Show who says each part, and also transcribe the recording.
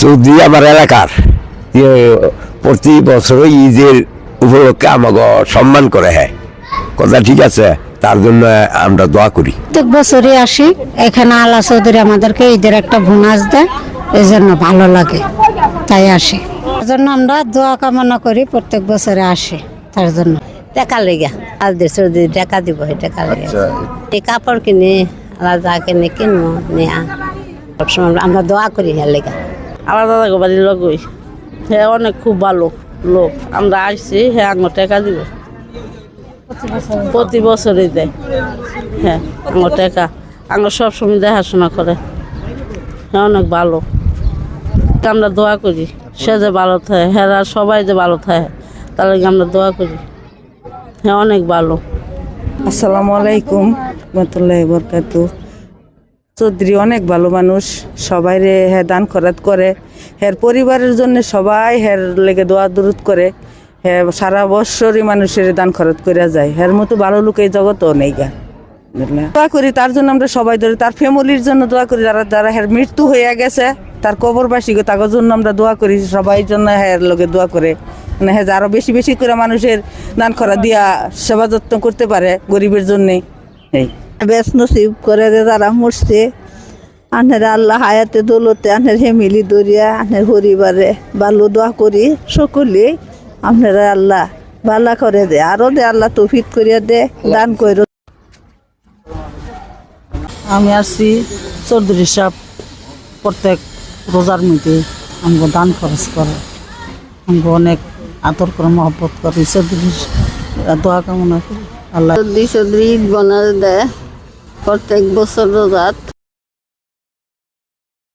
Speaker 1: চৌধুরী আমার এলাকার ইয়ে, প্রতি বছর ঈদের উপলক্ষে আমাকে সম্মান করে হ্যাঁ কথা ঠিক আছে তার জন্য আমরা দোয়া করি।
Speaker 2: প্রত্যেক বছরই আসি এখানে আল্লাহ চৌধুরী আমাদেরকে ঈদের একটা বোনাস দেয় এই জন্য ভালো লাগে তাই আসি। তার জন্য আমরা দোয়া কামনা করি প্রত্যেক বছরে আসি তার জন্য।
Speaker 3: টাকা লেগে দেশে যদি টাকা দিব সেই টাকা লেগে। এই কাপড় কিনে আলাদা কিনে কিনবো নেয়া। সবসময় আমরা দোয়া করি হ্যাঁ লেগে।
Speaker 4: আমার দাদা বাড়ির লগই হ্যাঁ অনেক খুব ভালো লোক। আমরা আসছি হ্যাঁ আঙুর টাকা দিব। প্রতি বছরই দেয়। হ্যাঁ আঙুর টাকা। আঙুর সবসময় দেখাশোনা করে। হ্যাঁ অনেক ভালো। আমরা দোয়া করি, সে যে ভালো থাকে। হ্যাঁ সবাই যে ভালো থাকে, তার লাগে আমরা দোয়া করি। হ্যাঁ অনেক ভালো।
Speaker 5: আসসালামু আলাইকুম। রহমতুল্লাহ বরকাতু চৌধুরী অনেক ভালো মানুষ সবাই রে হ্যাঁ দান খরাত করে হ্যার পরিবারের জন্য সবাই হ্যার লেগে দোয়া দূরত করে হ্যাঁ সারা বছরই মানুষের দান খরচ করে যায় হ্যার মতো ভালো লোক এই জগতও নেই গা। দোয়া করি তার জন্য আমরা সবাই ধরে তার ফ্যামিলির জন্য দোয়া করি যারা যারা হ্যার মৃত্যু হয়ে গেছে তার কবরবাসী গো, তাদের জন্য আমরা দোয়া করি সবাই জন্য হ্যাঁ লোকে দোয়া করে মানে হ্যাঁ আরও বেশি বেশি করে মানুষের দান করা দিয়া সেবা যত্ন করতে পারে গরিবের জন্যে। এই।
Speaker 6: বেশ নসিব করে যে তারা মরছে আনের আল্লাহ হায়াতে দৌলতে আনের হেমিলি দরিয়া আনের পরিবারে ভালো দোয়া করি সকলে। আপনারা আল্লাহ ভালো করে দে আরও দে আল্লাহ তৌফিক করিয়া দে দান কইর।
Speaker 5: আমি আসছি চৌধুরী সাহেব প্রত্যেক রোজার মধ্যে আমাকে দান খরচ করে। আমাকে অনেক আদর করে মহব্বত করে। চৌধুরী দোয়া কামনা করি। আল্লাহ
Speaker 6: চৌধুরী চৌধুরী বনার দেয় প্রত্যেক বছর রোজাত